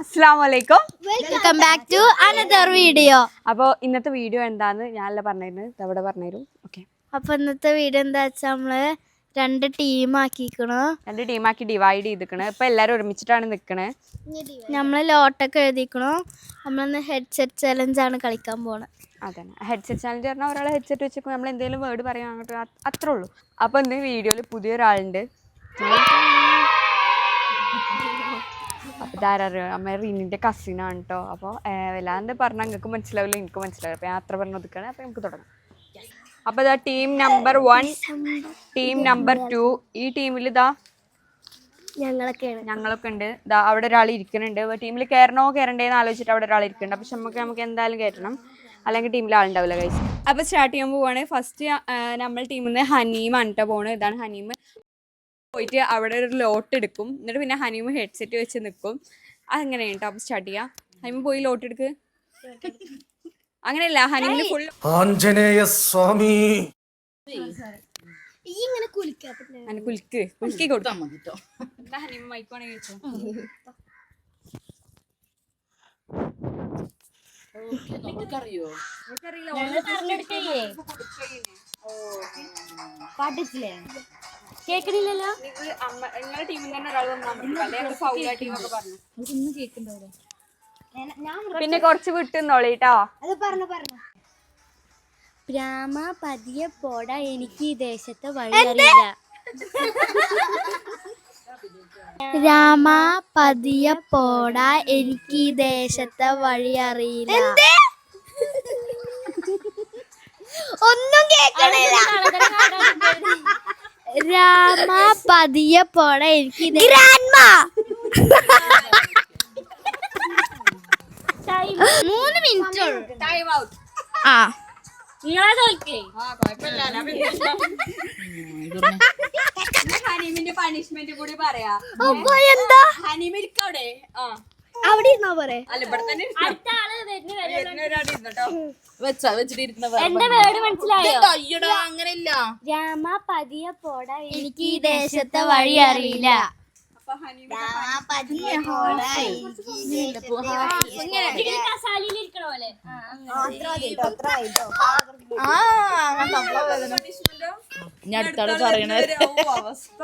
അസ്സാം വലൈക്കും welcome back to another video അപ്പോൾ ഇന്നത്തെ വീഡിയോ എന്താന്ന് ഞാനല്ല പറഞ്ഞിരുന്നത്? ഇതവിടെ പറഞ്ഞുതരും ഓക്കെ അപ്പൊ ഇന്നത്തെ വീഡിയോ എന്താ വെച്ചാൽ നമ്മൾ രണ്ട് ടീം ആക്കിക്കണു. രണ്ട് ടീമാക്കി ഡിവൈഡ് ചെയ്തിക്കണ്. ഇപ്പൊ എല്ലാരും ഒരുമിച്ചിട്ടാണ് നിക്കണേ. നമ്മൾ ലോട്ടൊക്കെ എഴുതിക്കണു. നമ്മളിന്ന് ഹെഡ്സെറ്റ് ചലഞ്ച് ആണ് കളിക്കാൻ പോണത് അതന്നെ. ഹെഡ്സെറ്റ് ചലഞ്ച് പറഞ്ഞാൽ ഒരാൾ ഹെഡ്സെറ്റ് വെച്ചപ്പോൾ നമ്മൾ എന്തെങ്കിലും വേർഡ് പറയാൻ അത് അത്രേ ഉള്ളൂ. അപ്പോൾ ഇന്ന് വീഡിയോയിൽ പുതിയൊരാളുണ്ട്. അപ്പോൾ ഇതാരറിയോ? അമ്മ റീനിന്റെ കസിനാണ് കേട്ടോ അപ്പോൾ വല്ലാണ്ട് പറഞ്ഞാൽ നിങ്ങൾക്ക് മനസ്സിലാവില്ല എനിക്ക് മനസ്സിലാവില്ല. അപ്പോൾ യാത്ര പറഞ്ഞു നോക്കുകയാണ് അപ്പോൾ നമുക്ക് തുടങ്ങാം. അപ്പോൾ ഇതാ team number one team number two ഈ ടീമിൽ ഇതാ ഞങ്ങളൊക്കെയാണ്. ഞങ്ങളൊക്കെ ഉണ്ട്. ഇതാ അവിടെ ഒരാൾ ഇരിക്കുന്നുണ്ട്. ടീമിൽ കയറണോ കയറണ്ടേന്ന് ആലോചിച്ചിട്ട് അവിടെ ഒരാൾ ഇരിക്കുന്നുണ്ട്. പക്ഷെ നമുക്ക് നമുക്ക് എന്തായാലും കയറ്റണം അല്ലെങ്കിൽ ടീമിൽ ആളുണ്ടാവില്ല കൈസ് അപ്പോൾ സ്റ്റാർട്ട് ചെയ്യാൻ പോവാണ്. ഫസ്റ്റ് നമ്മൾ ടീമിൽ നിന്ന് ഹനീമാണ് കേട്ടോ പോണ് ഇതാണ് ഹനീം. പോയിട്ട് അവിടെ ഒരു ലോട്ട് എടുക്കും. എന്നിട്ട് പിന്നെ ഹനിമ ഹെഡ്സെറ്റ് വെച്ച് നിൽക്കും അങ്ങനെയാണ് കേട്ടോ അപ്പം സ്റ്റാർട്ട് ചെയ്യാം. ഹനിമ പോയി ലോട്ട് എടുക്ക്. അങ്ങനെയല്ല. ഹനിമ ഫുൾ ആഞ്ജനേയ സ്വാമി. ഇങ്ങനെ കുലിക്കാ കുലുക്ക് കൊടുത്താൽ മതി കേട്ടോ എന്താ ഹനീം മൈക്കോണെങ്കിൽ വെച്ചോ കേക്കണില്ലല്ലോ നിങ്ങൾ അമ്മ- നിങ്ങളുടെ ടീമിൽ തന്നെ ഒരാൾ പിന്നെ കുറച്ച് വിട്ടുന്നോളീട്ടോ. അത് പറഞ്ഞു പറഞ്ഞു. രാമ പതിയെ പോടാ എനിക്ക് ഈ ദേശത്തെ വഴിയറിയില്ല രാമ പതിയെ പോടാ എനിക്ക് ഈ ദേശത്തെ വഴിയറിയില്ല ഒന്നും കേക്കണില്ല. രാമ പതിയെ പോണ എനിക്ക് മൂന്ന് മിനിറ്റ് ടൈം ഔട്ട്. ആ. ഹനീമിന്റെ പണിഷ്മെന്റ് കൂടി പറയാ. അപ്പൊ എന്താ? ഹനീം ഇരിക്കവിടെ? ആ. അവിടെ ഇരുന്നാ പോരെ? അല്ല ഇവിടെ തന്നെ വരുന്ന ഒരാൾ ഇരുന്നോട്ടോ? വെച്ചാ വെച്ചിട്ട് എന്റെ വേർഡ് മനസ്സിലായോ? അയ്യടാ അങ്ങനെയില്ല. രാമ പതിയെ പോടാ. എനിക്ക് ഈ ദേശത്തെ വഴി അറിയില്ല. ഇനി അടുത്താൾ പറയണ അവസ്ഥ.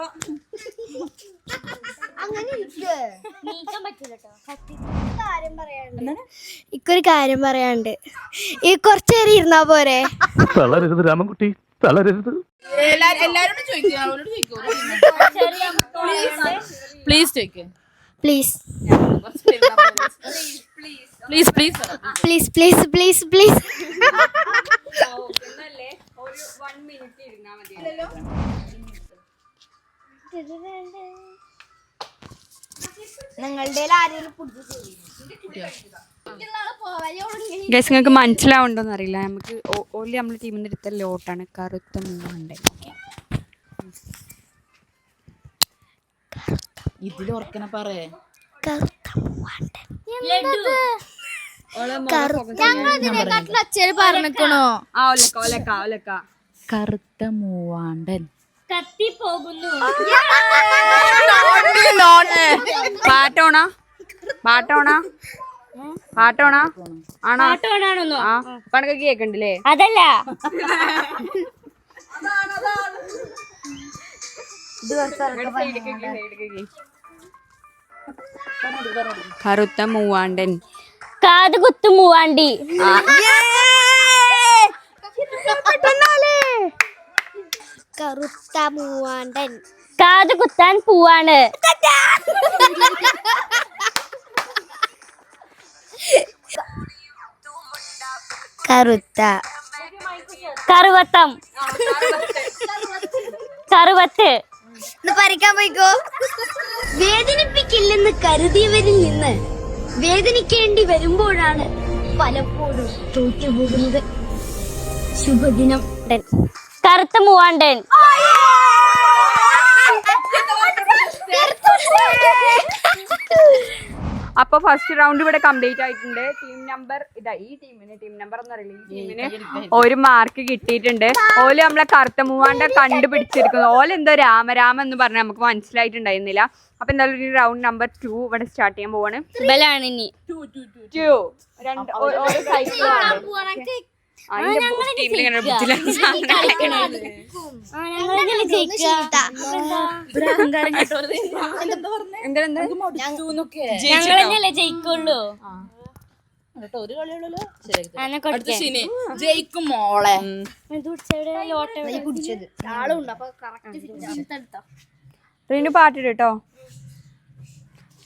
ഇക്കൊരു കാര്യം പറയാണ്ട് ഈ കൊറച്ചേരി ഇരുന്നാ പോരെ? തളരരുത് രാമൻകുട്ടി. തളരരുത്. എല്ലാരോടും അവരോട് please please please please please please please please ഒരു വൺ ഗൈസ് നിങ്ങൾക്ക് മനസ്സിലാവുണ്ടോന്ന് അറിയില്ല. നമുക്ക് ഓൺലി നമ്മുടെ ടീമിൽ നിന്ന് എടുത്ത ലോട്ടാണ്. കറുത്ത മൂന്നുണ്ട് ഇതിൽ ഓർക്കണ പറയേ കറുത്ത മൂവാണ്ടൻ. പാട്ടോണ പാട്ടോണ പാട്ടോണ? ആണോ? ആ പണക്കൊക്കെ കേക്കണ്ടല്ലേ? അതല്ല. കറുത്ത മൂവാണ്ടൻ. കാത് കുത്തു മൂവാണ്ടി. കറുത്ത മൂവാണ്ടൻ. കാത് കുത്താൻ പൂവാണ്. കറുത്ത. കറുവത്തം. കറുവത്ത്. പറിക്കാൻ പോയിക്കോ? വേദനിപ്പിക്കില്ലെന്ന് കരുതിയവരിൽ നിന്ന് വേദനിക്കേണ്ടി വരുമ്പോഴാണ് പലപ്പോഴും തോറ്റുപോകുന്നത്. ശുഭദിനം. കറുത്ത മൂവാണ്ടൻ. അപ്പൊ ഫസ്റ്റ് റൗണ്ട് ഇവിടെ കംപ്ലീറ്റ് ആയിട്ടുണ്ട്. ടീം നമ്പർ ഇതാ ഈ ടീമിന് ടീം നമ്പർ എന്ന് പറയുന്നത് ഈ ടീമിന് ഒരു മാർക്ക് കിട്ടിയിട്ടുണ്ട്. ഓൽ നമ്മളെ കറുത്ത മൂവാണ്ട കണ്ടുപിടിച്ചിരിക്കുന്നു. ഓൽ എന്തോ രാമരാമ എന്ന് പറഞ്ഞ നമുക്ക് മനസ്സിലായിട്ടുണ്ടായിരുന്നില്ല. അപ്പൊ എന്തായാലും ഒരു റൗണ്ട് നമ്പർ ടു ഇവിടെ സ്റ്റാർട്ട് ചെയ്യാൻ പോവാണ്. രണ്ട് ഓരോ ഞങ്ങളെന്നല്ലേ ജയിക്കുള്ളൂ. ഒരു കളിയുള്ളൂ ജയിക്കും മോളെ. റീനു പാട്ടിട്ട് കേട്ടോ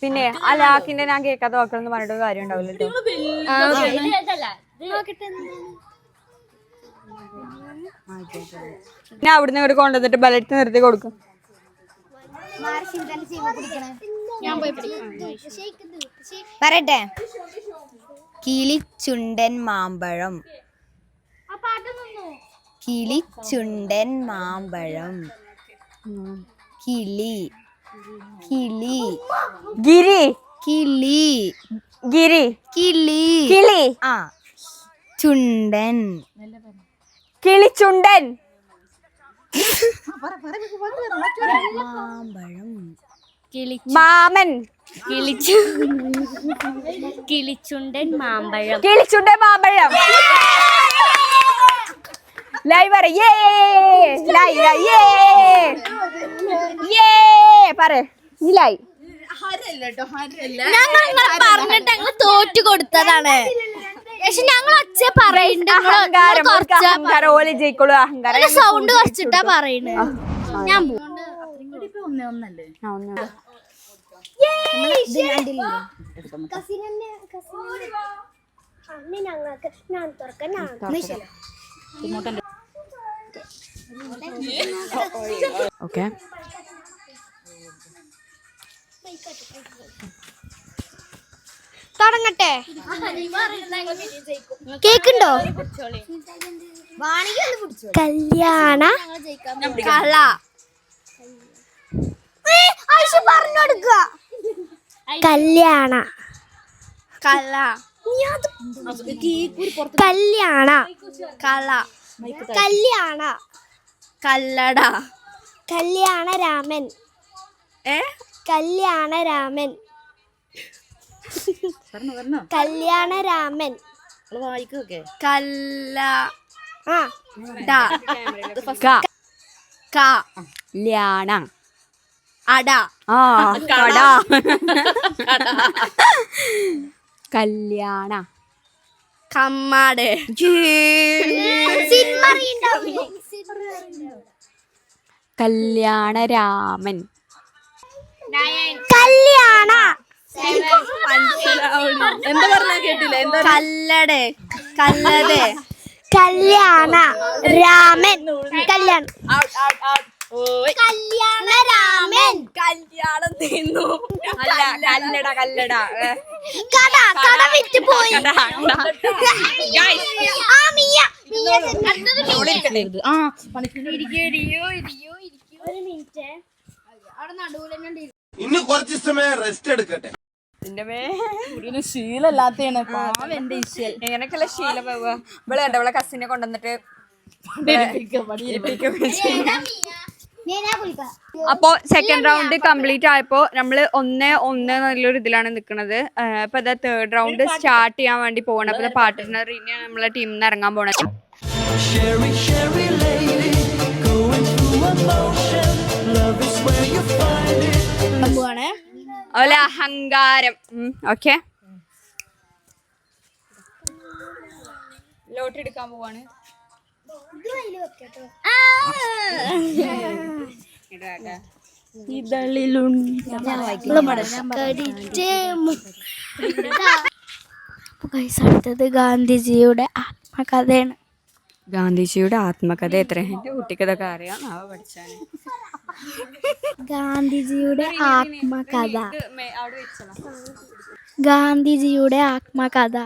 പിന്നെ ആ ലാക്കിന്റെ ഞാൻ കേൾക്കാത്ത വാക്കുകളൊന്നും പറഞ്ഞിട്ട് കാര്യം ഉണ്ടാവില്ല ഞാൻ അവിടുന്ന് ഇങ്ങോട്ട് കൊണ്ടുവന്നിട്ട് ബലറ്റ് നിർത്തി കൊടുക്കും. പറയട്ടെ. കിളിച്ചുണ്ടൻ മാമ്പഴം. കിളിച്ചുണ്ടൻ മാമ്പഴം. കിളി. കിളി. ഗിരി. കിളി. ഗിരി. കിളി. കിളി. ആ. ചുണ്ടൻ. കിളിച്ചുണ്ടൻ. മാമ്പഴം. മാമൻ. കിളിച്ചു കിളിച്ചുണ്ടൻ മാമ്പഴം. കിളിച്ചുണ്ടൻ മാമ്പഴം. ലൈവ് പറയേ ലൈവ് യേ യേ പറ. നീ ലൈ ഞങ്ങൾ പറഞ്ഞിട്ട് ഞങ്ങൾ തോറ്റു കൊടുത്തതാണ്. പക്ഷെ ഞങ്ങൾ ഒച്ച പറയുന്നുണ്ട് ഓൽ ജയിക്കോളൂ അഹങ്കാരം. സൗണ്ട് കുറച്ചിട്ടാ പറയുന്നത് ഞാൻ ഒന്നല്ലേ ആ, ഒന്ന്. ഓക്കെ. തുടങ്ങട്ടെ. കേക്കുണ്ടോ? കല്യാണ കള പറഞ്ഞെടുക്കുക കല്യാണ. കള കല്യാണ. കള കല്യാണ. കല്ലട. കല്യാണ രാമൻ. ഏ? കല്യാണ രാമൻ. പറഞ്ഞോ പറഞ്ഞോ കല്യാണ രാമൻ. കല്യാണ വായിക്കൊക്കെ കല്ല ആ. ക. ക. ല്യാണ അട. ആ കട. കല്യാണ. കമ്മാട്. കല്യാണ രാമൻ. കല്യാണ. എന്താ പറഞ്ഞാ കേട്ടില്ല? എന്താ കല്ലട. കല്ലട. കല്യാണ. രാമൻ. കല്യാണം. കല്യാണ രാമൻ. കല്യാണം നിന്നു അല്ല കല്ലട കല്ലട. കട കട വിറ്റ് പോയി. ആ ഒരു മിനിറ്റ് അവിടെ നടുവിൽ ഇന്ന് കുറച്ച് സമയം റെസ്റ്റ് എടുക്കട്ടെ. ഇതിന് ശീലല്ലാത്തയാണ് പാവം. എന്റെ ഈശ്വൽ എങ്ങനെയൊക്കെയുള്ള ശീലം പോവുക ഇവൾ കണ്ട ഇവളെ കസിനെ കൊണ്ടുവന്നിട്ട് അപ്പോ സെക്കൻഡ് റൗണ്ട് കംപ്ലീറ്റ് ആയപ്പോ നമ്മൾ ഒന്ന് ഒന്ന് നല്ലൊരു ഇതിലാണ് നിൽക്കുന്നത് അപ്പൊ ഇതാ തേർഡ് റൗണ്ട് സ്റ്റാർട്ട് ചെയ്യാൻ വേണ്ടി പോകണം അപ്പൊ പാർട്ട്ണർ ഇനിയാണ് നമ്മളെ ടീമിൽ നിന്ന് ഇറങ്ങാൻ പോണത് പോവാണ്. അതുപോലെ അഹങ്കാരം. ഓക്കെ ലോട്ട് എടുക്കാൻ പോവാണ്. അടുത്തത് ഗാന്ധിജിയുടെ ആത്മകഥയാണ്. ഗാന്ധിജിയുടെ ആത്മകഥ എത്ര എന്റെ കുട്ടിക്ക് ഇതൊക്കെ അറിയാം. അവ പഠിച്ചാണ്. ഗാന്ധിജിയുടെ ആത്മകഥ. ഗാന്ധിജിയുടെ ആത്മകഥ.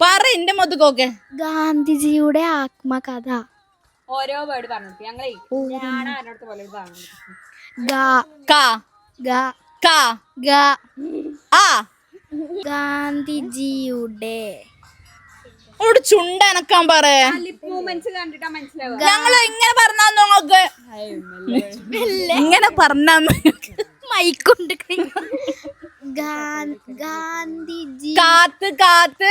പറ എന്റെ മൊത്തക്കൊക്കെ ഗാന്ധിജിയുടെ ആത്മകഥ. ഓരോ വേർഡ് പറഞ്ഞിട്ട്. ഞങ്ങളെ ഞാൻ ആരോടത്ത് പോലെ ഒരു സാധനം ഗ. കാ. ഗ. കാ. ഗ. ആ. ഗാന്ധിജിയുടെ അവിടെ ചുണ്ടനക്കാൻ പറ ലിപ് മൂവ്മെന്റ്സ് കണ്ടിട്ടാ മനസ്സിലാവുക. ഞങ്ങൾ ഇങ്ങനെ പറഞ്ഞാ നിങ്ങൾക്ക്? ഇങ്ങനെ പറഞ്ഞാ മൈക്കൊണ്ട് ഗാന്ധിജി. കാത്ത് കാത്ത്.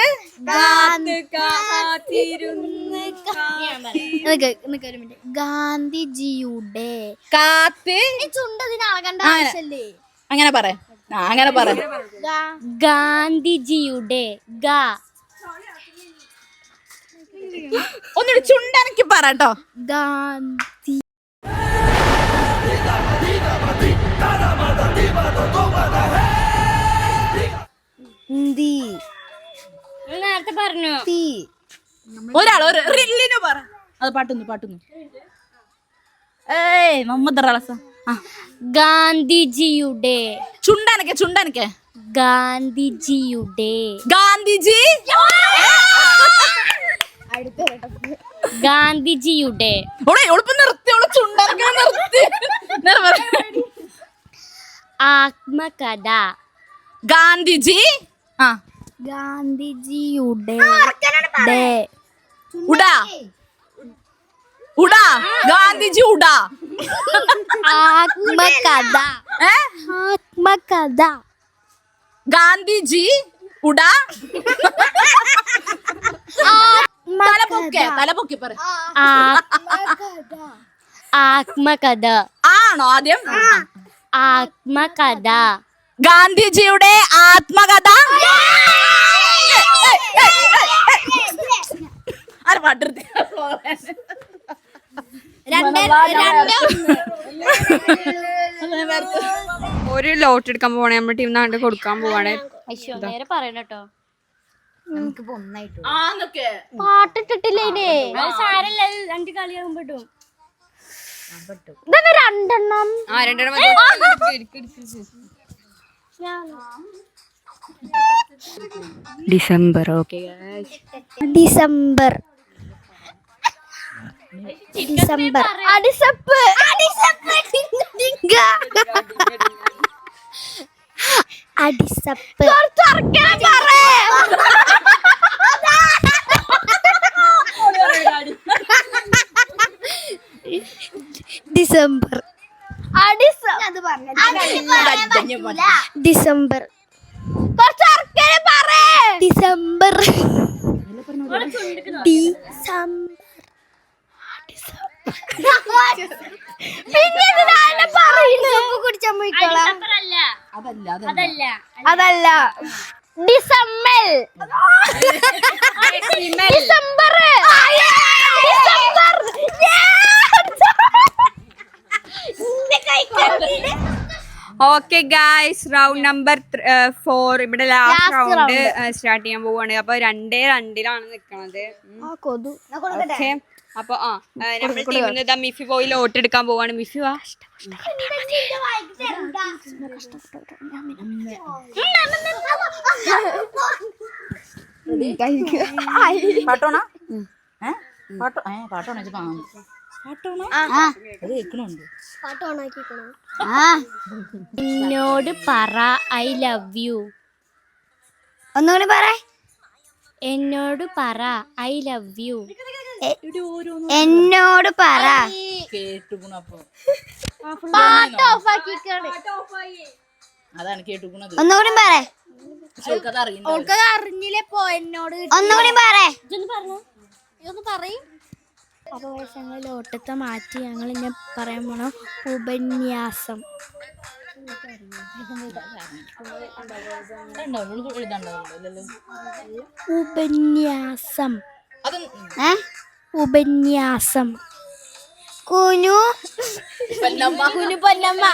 ഗാന്ധിജിയുടെ കാത്ത്. ചുണ്ടതിന് അളകണ്ട ആ. ആവശ്യല്ലേ? അങ്ങനെ പറ അങ്ങനെ പറ ഗാന്ധിജിയുടെ ഗ. ഒന്നുകൂടി ചുണ്ടനക്ക് പറട്ടോ ഗാന്ധി. നേരത്തെ പറഞ്ഞു. ഒരാൾ ഒരു റില്ലിന് പറ. അത് പാട്ടുന്നു പാട്ടുന്നു. ഏയ് മുഹമ്മദ് റളസ ഗാന്ധിജിയുടെ. ചുണ്ടനക്കെ ചുണ്ടനക്കെ. ഗാന്ധിജിയുടെ. ഗാന്ധിജി. ഗാന്ധിജിയുടെ. ആത്മകഥ. ഗാന്ധിജി? ആ. ഗാന്ധിജിയുടെ ഉടാ. ഉടാ. ഗാന്ധിജി ഉടാ. ആത്മകഥ. ആത്മകഥ. ഗാന്ധിജി ഉടാ. തല പൊക്കെ തല പൊക്കി പറ ആത്മകഥ. ആണോ ആദ്യം? ആത്മകഥ. ഗാന്ധിജിയുടെ ആത്മകഥ? ഒരു ലോട്ട് എടുക്കാൻ പോവാണെ. നമ്മുടെ ടീം നാണ്ട് കൊടുക്കാൻ പോവാണേ. നേരെ പറയണട്ടോ ആന്നൊക്കെ പാട്ടിട്ടിട്ടില്ലേ അത് സാരല്ല രണ്ട് കളിയാകുമ്പോട്ടും ഇതന്നെ രണ്ടെണ്ണം? ആ രണ്ടെണ്ണം. December okay December. ഡിസംബർ. അടിസപ്പ്. അടിസപ്പ്. ഡിങ്ക. അടിസപ്പ് ഡിസംബർ. ഡിസംബർ. ഡിസംബർ. അതല്ല അതല്ല. അതല്ല December. December. Okay guys round number four ഇവിടെ ലാസ്റ്റ് റൗണ്ട് സ്റ്റാർട്ട് ചെയ്യാൻ പോവാണ്. അപ്പൊ രണ്ടേ രണ്ടിലാണ് നിക്കണത്. കൊതു. ഓക്കെ അപ്പൊ ആ നമ്മൾ ടീമിൽ നിന്ന് ഇതാ മിഫി പോയി ലോട്ട് എടുക്കാൻ പോവാണ്. മിഫി വാ. പാട്ടോണ? പാട്ടോ ഏ പാട്ടോണ എന്നോട് പറ ഐ ലവ് യു ഒന്നുകൂടി പറ എന്നോട് പറ ഐ ലവ് യു എന്നോട് പറ. അപ്പൊ. അതാണ് ഒന്നുകൂടി പറ. അറിഞ്ഞില്ലേ പോ എന്നോട് ഒന്നുകൂടി പറ. ഇതൊന്ന് പറയും. ഞങ്ങൾ ലോട്ടത്തെ മാറ്റി ഞങ്ങൾ ഇങ്ങനെ പറയാൻ പോണ ഉപന്യാസം. ഉപന്യാസം. അത് ഉപന്യാസം. കുനു. പൊന്നമ്മ കുനു പൊന്നമ്മ.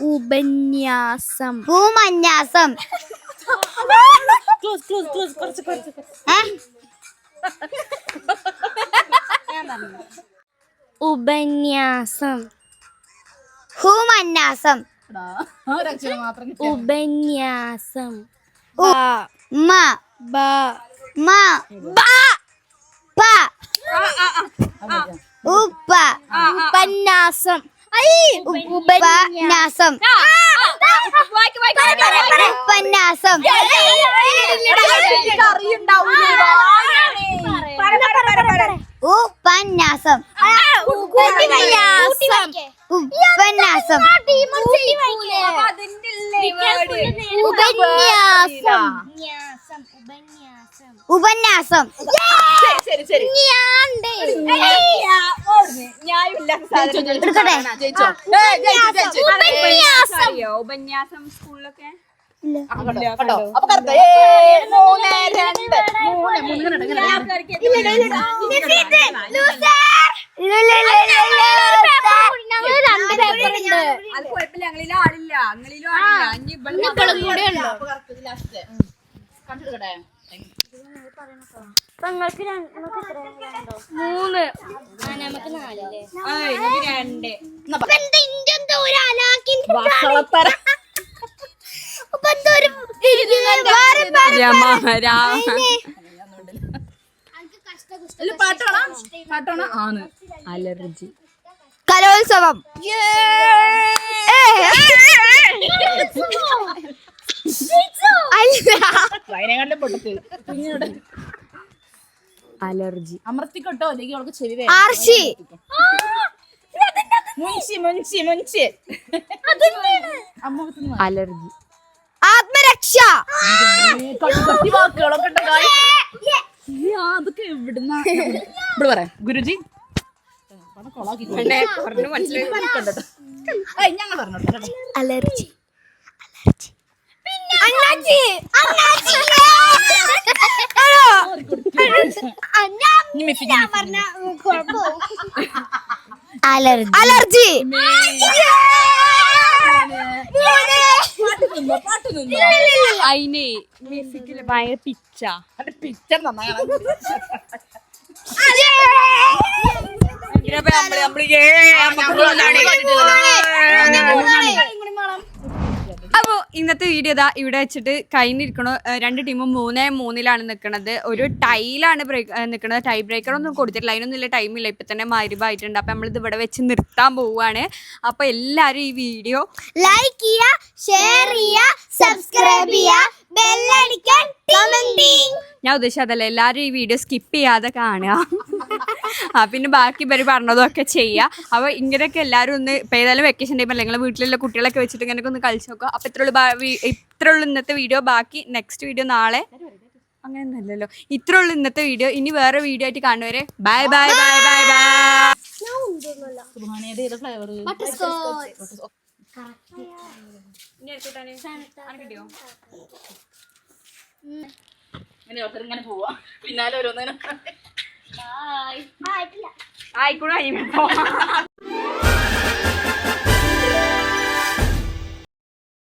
ഉപന്യാസം. ഭൂമന്യാസം. ക്ലോസ് ക്ലോസ് ക്ലോസ് കുറച്ച് കുറച്ച്. കുറച്ച്. ഏ? ഉപന്യാസം. ഭൂമന്യാസം. ഉപന്യാസം മ മ പ ഉപ്പ ഉപന്യാസം ഉപന്യാസം ഉപന്യാസം ഉപന്യാസം ഉപന്യാസം ഉപന്യാസം. ശരി ശരി എടുക്കട്ടെ. ജയിച്ചോ. ഏയ്, ജയിച്ചു, ജയിച്ചു. ഉപന്യാസം. അറിയോ? ഉപന്യാസം സ്കൂളിലൊക്കെ? മൂന്ന് രണ്ട്. അത് കുഴപ്പമില്ല ഞങ്ങളിലും ആളില്ല. ആളില്ല? മൂന്ന്. ആ നമുക്ക് നാലല്ലേ? രണ്ട്. പാട്ടാണോ പാട്ടാണോ ആണ്. അലർജി. കലോത്സവം. അലർജി. അമർത്തിക്കൊട്ടോ അല്ലെങ്കിൽ അവൾക്ക് ചെവി. ആർഷി മുൻഷി മുൻഷി മുൻഷി. അലർജി. ആത്മരക്ഷ. അതൊക്കെ എവിടുന്ന? ഇവിടെ പറയാം ഗുരുജി. പറഞ്ഞോട്ടെ അലർജി. അണ്ണാച്ചി അണ്ണാച്ചി അലർജി. അലർജി. അതിനെ ഭയങ്കര പിച്ച. പിച്ച നന്നായി അപ്പോ ഇന്നത്തെ വീഡിയോ ഇതാ ഇവിടെ വെച്ചിട്ട് കഴിഞ്ഞിരിക്കണു. രണ്ട് ടീമും മൂന്നേ മൂന്നിലാണ് നിൽക്കുന്നത് ഒരു ടൈലാണ് ബ്രേക്ക് നിൽക്കുന്നത് ടൈ ബ്രേക്കർ ഒന്നും കൊടുത്തിട്ടില്ല. അതിനൊന്നും ഇല്ല ടൈമില്ല ഇപ്പൊ തന്നെ മരുവായിട്ടുണ്ട് അപ്പൊ നമ്മളിത് ഇവിടെ വെച്ച് നിർത്താൻ പോവുകയാണ് അപ്പൊ എല്ലാരും ഈ വീഡിയോ ലൈക്ക് ചെയ്യുക ഷെയർ ചെയ്യുക സബ്സ്ക്രൈബ് ചെയ്യുക. ഞാൻ ഉദ്ദേശിച്ചത് അതല്ല എല്ലാവരും ഈ വീഡിയോ സ്കിപ്പ് ചെയ്യാതെ കാണുക. ആ പിന്നെ ബാക്കി പേര് ഒക്കെ ചെയ്യുക അപ്പോൾ ഇങ്ങനെയൊക്കെ എല്ലാരും ഒന്ന് ഇപ്പം ഏതായാലും വെക്കേഷൻ ടൈം അല്ലെങ്കിൽ വീട്ടിലുള്ള കുട്ടികളൊക്കെ വെച്ചിട്ട് ഇങ്ങനെയൊക്കെ ഒന്ന് കളിച്ച് നോക്കുക. അപ്പോൾ ഇത്ര ഇത്രയുള്ളൂ ഇന്നത്തെ വീഡിയോ ബാക്കി നെക്സ്റ്റ് വീഡിയോ നാളെ. അങ്ങനെയൊന്നുമല്ലല്ലോ ഇത്രയുള്ളൂ ഇന്നത്തെ വീഡിയോ ഇനി വേറെ വീഡിയോ ആയിട്ട് കാണുവരെ bye bye bye bye bye ഇനി എടുത്തിട്ടാണ്. ഫ്ലേവർ ഇങ്ങനെ ഓർത്തർ ഇങ്ങനെ പോവാ. പിന്നാലെ ഓരോന്നിനും ആയിക്കോട്ടെ